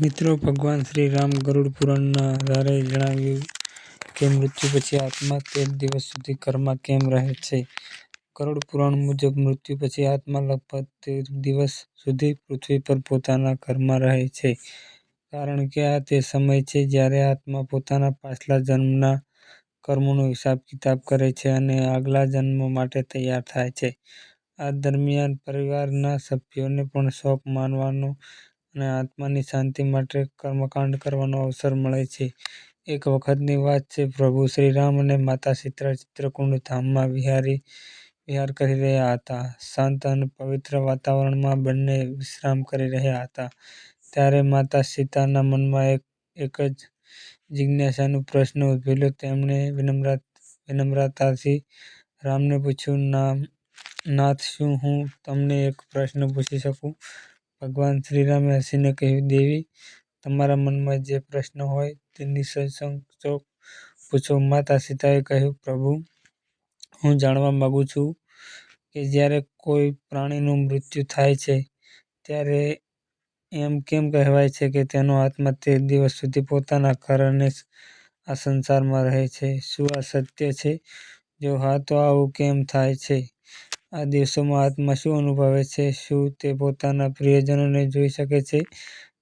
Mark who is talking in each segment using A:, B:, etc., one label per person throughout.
A: મિત્રો, ભગવાન શ્રી રામ ગરુડ પુરાણના આધારે જણાવ્યું કે મૃત્યુ પછી આત્મા તેર દિવસ સુધી ઘરમાં કેમ રહે છે? ગરુડ પુરાણ મુજબ, મૃત્યુ પછી આત્મા લગભગ તેર દિવસ સુધી પૃથ્વી પર પોતાના ઘરમાં રહે છે. કારણ કે આ તે સમય છે જ્યારે આત્મા પોતાના પાછલા જન્મના કર્મોનો હિસાબ કિતાબ કરે છે અને આગલા જન્મ માટે તૈયાર થાય છે. આ દરમિયાન પરિવારના સભ્યોને પણ શોક માનવાનો અને આત્માની શાંતિ માટે કર્મકાંડ કરવાનો અવસર મળે છે. એક વખતની વાત છે, પ્રભુ શ્રીરામ અને માતા સીતા ચિત્રકૂટ ધામમાં વિહારી, વિહાર કરી રહ્યા હતા. શાંત અને પવિત્ર વાતાવરણમાં બંને વિશ્રામ કરી રહ્યા હતા. ત્યારે માતા સીતાના મનમાં એક એક જ જિજ્ઞાસાનો પ્રશ્ન ઉભેલો તેમણે વિનમ્રતાથી રામને પૂછ્યું, નામ, નાથ શું? હું તમને એક પ્રશ્ન પૂછી શકું? ભગવાન શ્રીરામે હસીને કહ્યું, દેવી, તમારા મનમાં જે પ્રશ્ન હોય તે નિસંકોચ પૂછો. માતા સીતાએ કહ્યું, પ્રભુ, હું જાણવા માંગુ છું કે જ્યારે કોઈ પ્રાણીનું મૃત્યુ થાય છે, ત્યારે એમ કેમ કહેવાય છે કે તેનો આત્મા તેર દિવસ સુધી પોતાના કારણે આ સંસારમાં રહે છે? શું આ સત્ય છે? જો હા, તો આવું કેમ થાય છે? આ દિવસોમાં આત્મા શું અનુભવે છે, શું તે પોતાના પ્રિયજનોને જોઈ શકે છે?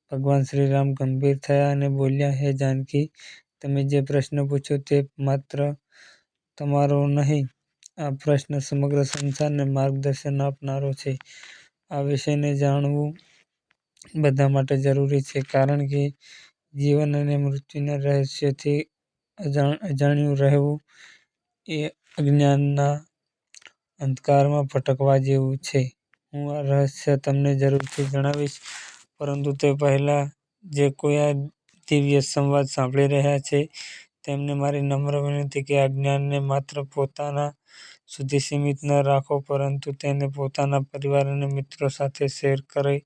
A: ભગવાન શ્રીરામ ગંભીર થયા અને બોલ્યા, હે જાનકી, તમે જે પ્રશ્ન પૂછ્યો તે માત્ર તમારો નહીં. આ પ્રશ્ન સમગ્ર સંસારને માર્ગદર્શન આપનારો છે. આ વિષયને જાણવું બધા માટે જરૂરી છે, કારણ કે જીવન અને મૃત્યુના રહસ્યોથી અજાણ્યું રહેવું એ અજ્ઞાનના અંધકારમાં ભટકવા જેવું છે. હું આ રહસ્ય તમને જરૂરથી જણાવીશ, પરંતુ તે પહેલાં જે કોઈ આ દિવ્ય સંવાદ સાંભળી રહ્યા છે, તેમને મારી નમ્ર વિનંતી કે આ જ્ઞાનને માત્ર પોતાના સુધી સીમિત ન રાખો, પરંતુ તેને પોતાના પરિવાર અને મિત્રો સાથે શેર કરે,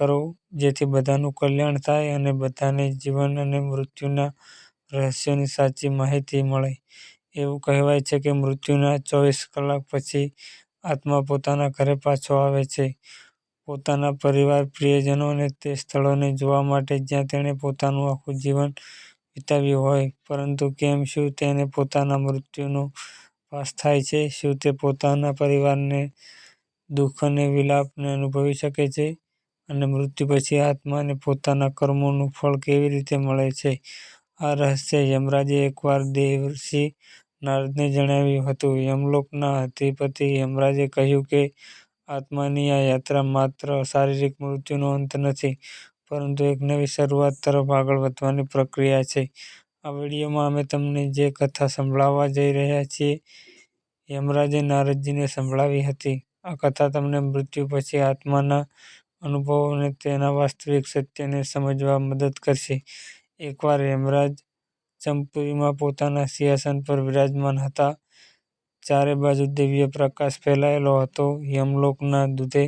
A: કરો, જેથી બધાનું કલ્યાણ થાય અને બધાને જીવન અને મૃત્યુના રહસ્યોની સાચી માહિતી મળે. એવું કહેવાય છે કે મૃત્યુના ચોવીસ કલાક પછી આત્મા પોતાના ઘરે પાછો આવે છે. પોતાના પરિવાર, પ્રિયજનો અને તે સ્થળોને જોવા માટે જ્યાં તેણે પોતાનું આખું જીવન વિતાવ્યું હોય. પરંતુ કેમ શું તેને પોતાના મૃત્યુનો ભાસ થાય છે? શું તે પોતાના પરિવારને દુઃખ અને વિલાપને અનુભવી શકે છે? અને મૃત્યુ પછી આત્માને પોતાના કર્મોનું ફળ કેવી રીતે મળે છે? આ રહસ્ય યમરાજે એકવાર દેવર્ષિ નારદને જણાવ્યું હતું, યમલોકના અધિપતિ યમરાજે કહ્યું કે, આત્માની આ યાત્રા માત્ર શારીરિક મૃત્યુનો અંત નથી, પરંતુ એક નવી શરૂઆત તરફ આગળ વધવાની પ્રક્રિયા છે. આ વિડીયોમાં અમે તમને જે કથા સંભળાવવા જઈ રહ્યા છીએ, યમરાજે નારદજીને સંભળાવી હતી. આ કથા તમને મૃત્યુ પછી આત્માના અનુભવો અને તેના વાસ્તવિક સત્યને સમજવા મદદ કરશે. એકવાર યમરાજ જમપુરીમાં પોતાના સિંહાસન પર બિરાજમાન હતા. ચારે બાજુ દિવ્ય પ્રકાશ ફેલાયેલો હતો. યમલોકના દૂતે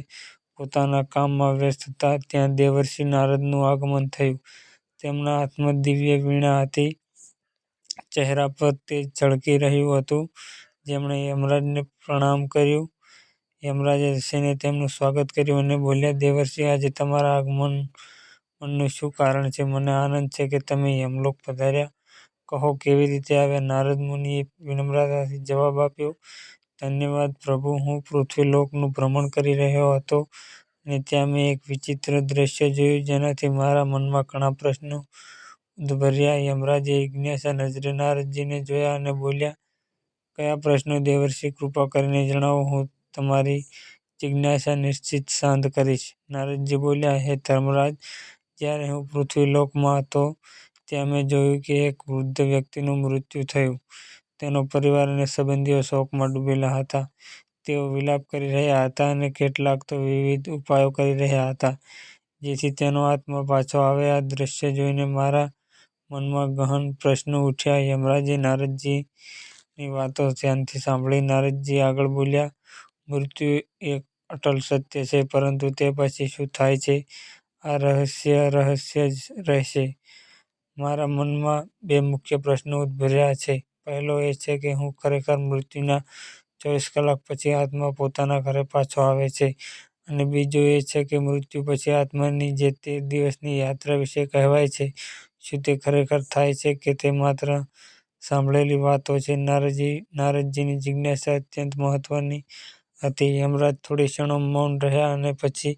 A: પોતાના કામમાં વ્યસ્ત હતા. ત્યાં દેવર્ષિ નારદનું આગમન થયું. તેમના હાથમાં દિવ્ય વીણા હતી. ચહેરા પર તેજ ઝળકી રહ્યું હતું. જેમણે યમરાજને પ્રણામ કર્યું. યમરાજે હસીને તેમનું સ્વાગત કર્યું અને બોલ્યા, દેવર્ષિ, આજે તમારા આગમનનું શું કારણ છે? મને આનંદ છે કે તમે યમલોક પધાર્યા. કહો, કેવી રીતે આવ્યા? નારદ મુનિએ વિનમ્રતાથી જવાબ આપ્યો, ધન્યવાદ પ્રભુ, હું પૃથ્વીલોકનું ભ્રમણ કરી રહ્યો હતો અને ત્યાં મેં એક વિચિત્ર દ્રશ્ય જોયું જેનાથી મારા મનમાં ઘણા પ્રશ્નો ઉદ્ભર્યા. યમરાજે જિજ્ઞાસા નજરે નારદજીને જોયા અને બોલ્યા, કયા પ્રશ્નો દેવર્ષિ, કૃપા કરીને જણાવો, હું તમારી જિજ્ઞાસા નિશ્ચિત શાંત કરીશ. નારદજી બોલ્યા, હે ધર્મરાજ, જ્યારે હું પૃથ્વીલોકમાં હતો ત્યાં મેં જોયું કે એક વૃદ્ધ વ્યક્તિનું મૃત્યુ થયું. તેનો પરિવાર અને સંબંધીઓ શોકમાં ડૂબેલા હતા. તેઓ વિલાપ કરી રહ્યા હતા અને કેટલાક તો વિવિધ ઉપાયો કરી રહ્યા હતા, જેથી તેનો આત્મા પાછો આવે. આ દૃશ્ય જોઈને મારા મનમાં ગહન પ્રશ્નો ઉઠ્યા. યમરાજે નારદજીની વાતો ધ્યાનથી સાંભળી. નારદજી આગળ બોલ્યા, મૃત્યુ એક અટલ સત્ય છે, પરંતુ તે પછી શું થાય છે? આ રહસ્ય રહસ્ય જ રહેશે. મારા મનમાં બે મુખ્ય પ્રશ્નો ઉદ્ભર્યા છે પહેલો એ છે કે શું ખરેખર મૃત્યુના ચોવીસ કલાક પછી આત્મા પોતાના ઘરે પાછો આવે છે અને બીજો એ છે કે મૃત્યુ પછી આત્માની જે તે દિવસની યાત્રા વિશે કહેવાય છે, શું તે ખરેખર થાય છે કે તે માત્ર સાંભળેલી વાતો છે? નારદજીની જિજ્ઞાસા અત્યંત મહત્વની હતી. યમરાજ થોડી ક્ષણો મૌન રહ્યા અને પછી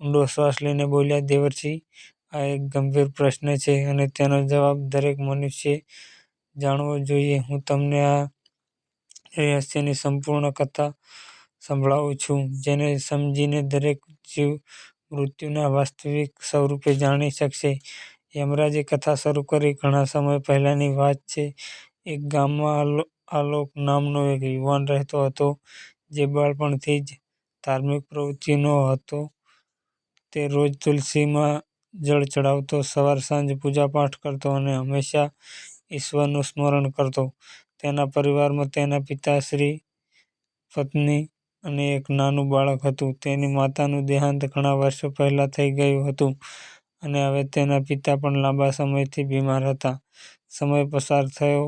A: ઊંડો શ્વાસ લઈને બોલ્યા, દેવર્ષિ, આ એક ગંભીર પ્રશ્ન છે અને તેનો જવાબ દરેક મનુષ્યે જાણવો જોઈએ. હું તમને આ રહસ્યની સંપૂર્ણ કથા સંભળાવું છું, જેને સમજીને દરેક જીવ મૃત્યુના વાસ્તવિક સ્વરૂપને જાણી શકશે. યમરાજે કથા શરૂ કરી. ઘણા સમય પહેલાંની વાત છે. એક ગામમાં આલોક નામનો એક યુવાન રહેતો હતો, જે બાળપણથી જ ધાર્મિક પ્રવૃત્તિનો હતો. તે રોજ તુલસીમાં જળ ચઢાવતો, સવાર-સાંજ પૂજાપાઠ કરતો અને હંમેશા ઈશ્વરનું સ્મરણ કરતો. તેના પરિવારમાં તેના પિતાશ્રી, પત્ની અને એક નાનું બાળક હતું. તેની માતાનું દેહાંત ઘણા વર્ષો પહેલાં થઈ ગયું હતું અને હવે તેના પિતા પણ લાંબા સમયથી બીમાર હતા. સમય પસાર થયો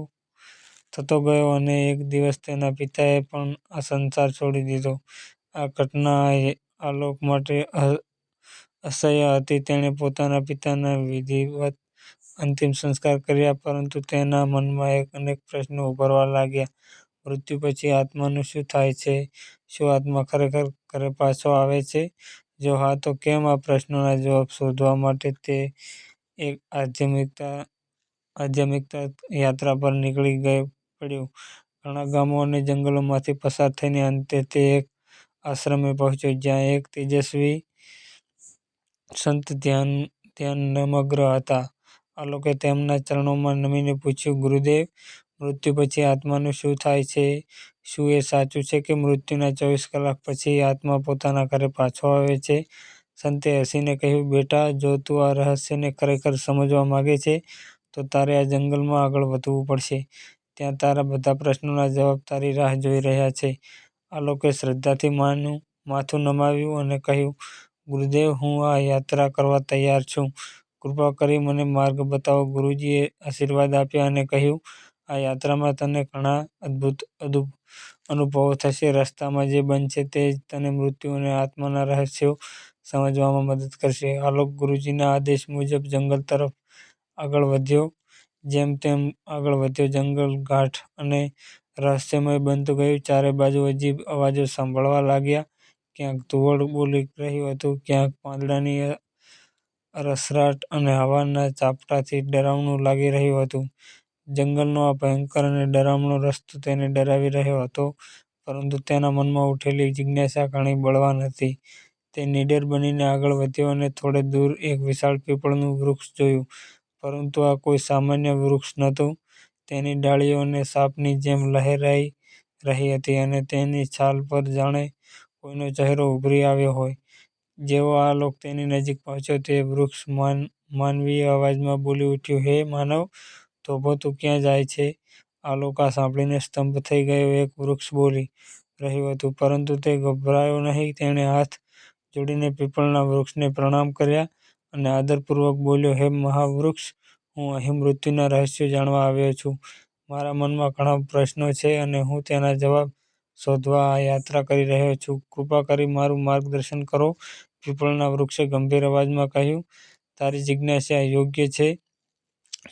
A: થતો ગયો અને એક દિવસ તેના પિતાએ પણ આ સંસાર છોડી દીધો. આ ઘટના આલોક માટે અસહ્ય હતી. તેણે પોતાના પિતાના વિધિવત અંતિમ સંસ્કાર કર્યા, પરંતુ તેના મનમાં અનેક પ્રશ્નો ઉભરવા લાગ્યા. મૃત્યુ પછી આત્માનું શું થાય છે? શું આત્મા ખરેખર ઘરે પાછો આવે છે? જો હા, તો કેમ? આ પ્રશ્નોના જવાબ શોધવા માટે તે એક આધ્યાત્મિક યાત્રા પર નીકળી પડ્યો. ઘણા ગામો અને જંગલોમાંથી પસાર થઈને અંતે તે એક આશ્રમે પહોંચ્યો, જ્યાં એક તેજસ્વી સંત ધ્યાન ધ્યાનમગ્ન હતા. આલોકે તેમના ચરણોમાં નમીને પૂછ્યું, ગુરુદેવ, મૃત્યુ પછી આત્માનું શું થાય છે? શું એ સાચું છે કે મૃત્યુના ચોવીસ કલાક પછી આત્મા પોતાના ઘરે પાછો આવે છે? સંતે હસીને કહ્યું, બેટા, જો તું આ રહસ્યને ખરેખર સમજવા માંગે છે, તો તારે આ જંગલમાં આગળ વધવું પડશે. ત્યાં તારા બધા પ્રશ્નોના જવાબ તારી રાહ જોઈ રહ્યા છે. આ લોકોએ શ્રદ્ધાથી માનું માથું નમાવ્યું અને કહ્યું, ગુરુદેવ, હું આ યાત્રા કરવા તૈયાર છું. કૃપા કરી મને માર્ગ બતાવો. ગુરુજીએ આશીર્વાદ આપ્યા અને કહ્યું, આ યાત્રામાં તને ઘણા અદ્ભુત અનુભવો થશે. રસ્તામાં જે બનશે તે જ તને મૃત્યુ અને આત્માના રહસ્યો સમજવામાં મદદ કરશે. આલોક ગુરુજીના આદેશ મુજબ જંગલ તરફ આગળ વધ્યો. જેમ તેમ આગળ વધ્યો, જંગલ ગાઢ અને રહસ્યમય બનતું ગયું. ચારે બાજુ અજીબ અવાજો સાંભળવા લાગ્યા. ક્યાંક ઘુવડ બોલી રહ્યું હતું, ક્યાંક પાંદડાની રસરાટ અને હવાના ચાપટાથી ડરામણું લાગી રહ્યું હતું. જંગલનો આ ભયંકર અને ડરામણો રસ્તો તેને ડરાવી રહ્યો હતો, પરંતુ તેના મનમાં ઉઠેલી જિજ્ઞાસા ઘણી બળવાન હતી. તે નીડર બનીને આગળ વધ્યો અને થોડે દૂર એક વિશાળ પીપળનું વૃક્ષ જોયું. પરંતુ આ કોઈ સામાન્ય વૃક્ષ નહોતું. તેની ડાળીઓ સાપની જેમ લહેરાઈ રહી હતી અને તેની છાલ પર જાણે કોઈનો ચહેરો ઉભરી આવ્યો હોય. જેવો આલોક તેની નજીક પહોંચ્યો, તે વૃક્ષ માનવીય અવાજમાં બોલી ઉઠ્યું, હે માનવ, થોભો, તું ક્યાં જાય છે? આલોક આ સાંભળીને સ્તબ્ધ થઈ ગયો. એક વૃક્ષ બોલી રહ્યું હતું, પરંતુ તે ગભરાયો નહીં. તેણે હાથ જોડીને પીપળના વૃક્ષને પ્રણામ કર્યા અને આદરપૂર્વક બોલ્યો, હે મહાવૃક્ષ, હું અહીં મૃત્યુના રહસ્યો જાણવા આવ્યો છું. મારા મનમાં ઘણા પ્રશ્નો છે અને હું તેના જવાબ શોધવા આ યાત્રા કરી રહ્યો છું. કૃપા કરી મારું માર્ગદર્શન કરો. પીપળના વૃક્ષે ગંભીર અવાજમાં કહ્યું, તારી જિજ્ઞાસા યોગ્ય છે,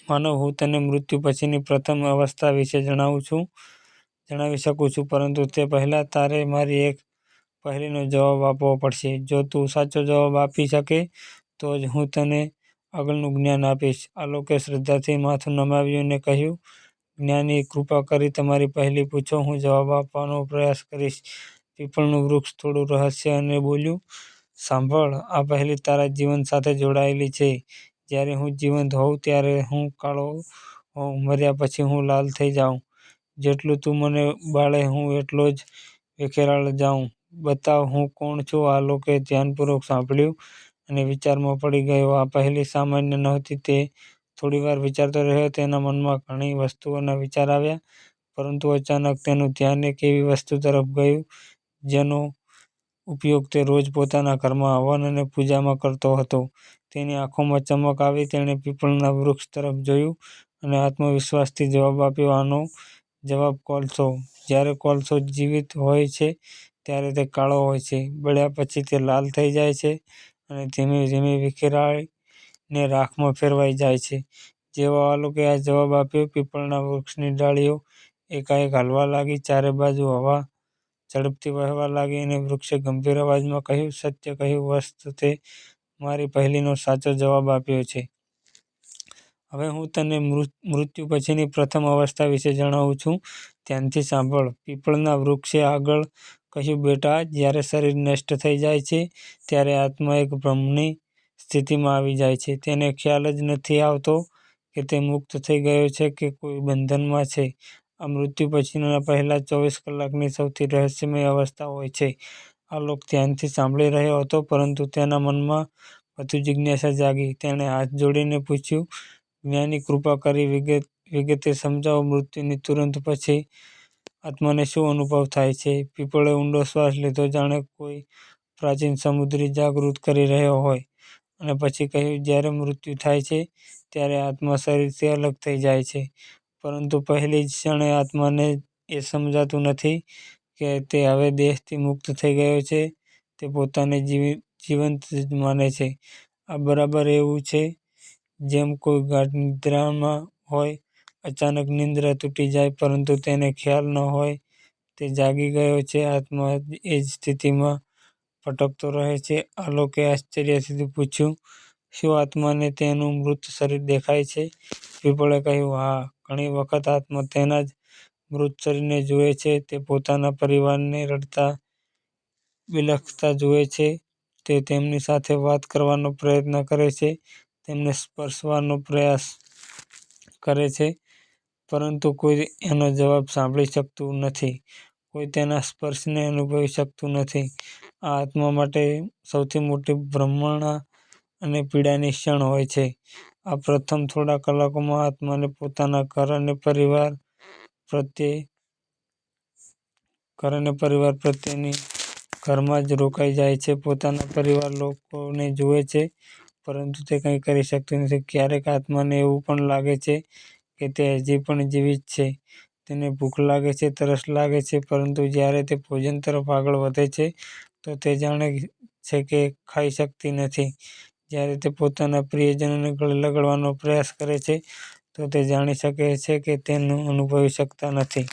A: માનવ. હું તને મૃત્યુ પછીની પ્રથમ અવસ્થા વિશે જણાવી શકું છું, પરંતુ તે પહેલાં તારે મારી એક પહેલીનો જવાબ આપવો પડશે. જો તું સાચો જવાબ આપી શકે, તો જ હું તને આગળનું જ્ઞાન આપીશ. આલોકે શ્રદ્ધાથી માથું નમાવ્યું અને કહ્યું, જ્ઞાની, કૃપા કરી તમારી પહેલી પૂછો. હું જવાબ આપવાનો પ્રયાસ કરીશ. પીપળનું વૃક્ષ થોડું રહસ્ય અને બોલ્યું, સાંભળ, આ પહેલી તારા જીવન સાથે જોડાયેલી છે. જ્યારે હું જીવંત હોઉં ત્યારે હું કાળો હોઉં, મર્યા પછી હું લાલ થઈ જાઉં. જેટલું તું મને બાળે, હું એટલો જ વેખેરાળ જાઉં. બતાવ, હું કોણ છું? આ લોકે ધ્યાનપૂર્વક સાંભળ્યું અને વિચારમાં પડી ગયો. આ પહેલી સામાન્ય નહોતી. તે થોડીવાર વિચારતો રહ્યો. તેના મનમાં ઘણી વસ્તુઓના વિચાર આવ્યા, પરંતુ અચાનક તેનું ધ્યાન એક એવી વસ્તુ તરફ ગયું, જેનો ઉપયોગ તે રોજ પોતાના ઘરમાં હવન અને પૂજામાં કરતો હતો. તેની આંખોમાં ચમક આવી. તેણે પીપળના વૃક્ષ તરફ જોયું અને આત્મવિશ્વાસથી જવાબ આપ્યો, આનો જવાબ કોલસો. જ્યારે કોલસો જીવિત હોય છે, ત્યારે તે કાળો હોય છે. બળ્યા પછી તે લાલ થઈ જાય છે અને ધીમે ધીમે વિખેરાઈને રાખમાં ફેરવાઈ જાય છે. જેવા આલોકે આ જવાબ આપ્યો, પીપળના વૃક્ષની ડાળીઓ એકાએક હલવા લાગી, ચારે બાજુ હવા ઝડપથી વહેવા લાગી અને વૃક્ષે ગંભીર અવાજમાં કહ્યું, સત્ય કહ્યું વસ્તુ તે મારી પહેલીનો સાચો જવાબ આપ્યો છે. હવે હું તને મૃત્યુ પછીની પ્રથમ અવસ્થા વિશે જણાવું છું. ધ્યાનથી સાંભળ. પીપળના વૃક્ષે આગળ કહ્યું, બેટા, જ્યારે શરીર નષ્ટ થઈ જાય છે, ત્યારે આત્મા એક બ્રહ્મની સ્થિતિમાં આવી જાય છે. તેને ખ્યાલ જ નથી આવતો કે તે મુક્ત થઈ ગયો છે કે કોઈ બંધનમાં છે. આ મૃત્યુ પછીના પહેલાં ચોવીસ કલાકની સૌથી રહસ્યમય અવસ્થા હોય છે. આલોક ધ્યાનથી સાંભળી રહ્યો હતો, પરંતુ તેના મનમાં વધુ જિજ્ઞાસા જાગી. તેણે હાથ જોડીને પૂછ્યું, જ્ઞાની, કૃપા કરી વિગત વિગતે સમજાવો, મૃત્યુની તુરંત પછી આત્માને શું અનુભવ થાય છે? પીપળે ઊંડો શ્વાસ લીધો, જાણે કોઈ પ્રાચીન સમુદ્રી જાગૃત કરી રહ્યો હોય, અને પછી કહ્યું, જ્યારે મૃત્યુ થાય છે, ત્યારે આત્મા શરીરથી અલગ થઈ જાય છે. પરંતુ પહેલી જ ક્ષણે આત્માને એ સમજાતું નથી કે તે હવે દેહથી મુક્ત થઈ ગયો છે. તે પોતાને જીવંત જ માને છે. આ બરાબર એવું છે જેમ કોઈ ગાઢ નિદ્રામાં હોય. અચાનક નિંદ્રા તૂટી જાય, પરંતુ તેને ખ્યાલ ન હોય તે જાગી ગયો છે. આત્મા એ જ સ્થિતિમાં ભટકતો રહે છે. આલોકે આશ્ચર્યથી પૂછ્યું, શું આત્માને તેનું મૃત શરીર દેખાય છે? પીપળે કહ્યું, હા, ઘણી વખત આત્મા તેના જ મૃત શરીરને જુએ છે. તે પોતાના પરિવારને રડતા, બિલખતા જુએ છે. તે તેમની સાથે વાત કરવાનો પ્રયત્ન કરે છે, તેમને સ્પર્શવાનો પ્રયાસ કરે છે, પરંતુ કોઈ એનો જવાબ સાંભળી શકતું નથી. કોઈ તેના સ્પર્શને અનુભવી શકતું નથી. આ આત્મા માટે સૌથી મોટી ભ્રમણા અને પીડાની ક્ષણ હોય છે. આ પ્રથમ થોડા કલાકોમાં આત્માને પોતાના ઘર અને પરિવાર પ્રત્યે ઘર અને પરિવાર પ્રત્યેની ઘરમાં જ રોકાઈ જાય છે. પોતાના પરિવાર લોકોને જુએ છે, પરંતુ તે કંઈ કરી શકતું નથી. ક્યારેક આત્માને એવું પણ લાગે છે કે તે હજી પણ જીવિત છે. તેને ભૂખ લાગે છે, તરસ લાગે છે, પરંતુ જ્યારે તે ભોજન તરફ આગળ વધે છે, તો તે જાણે છે કે ખાઈ શકતી નથી. જ્યારે તે પોતાના પ્રિયજનોને ગળે લગાડવાનો પ્રયાસ કરે છે, તો તે જાણી શકે છે કે તેનું અનુભવી શકતા નથી.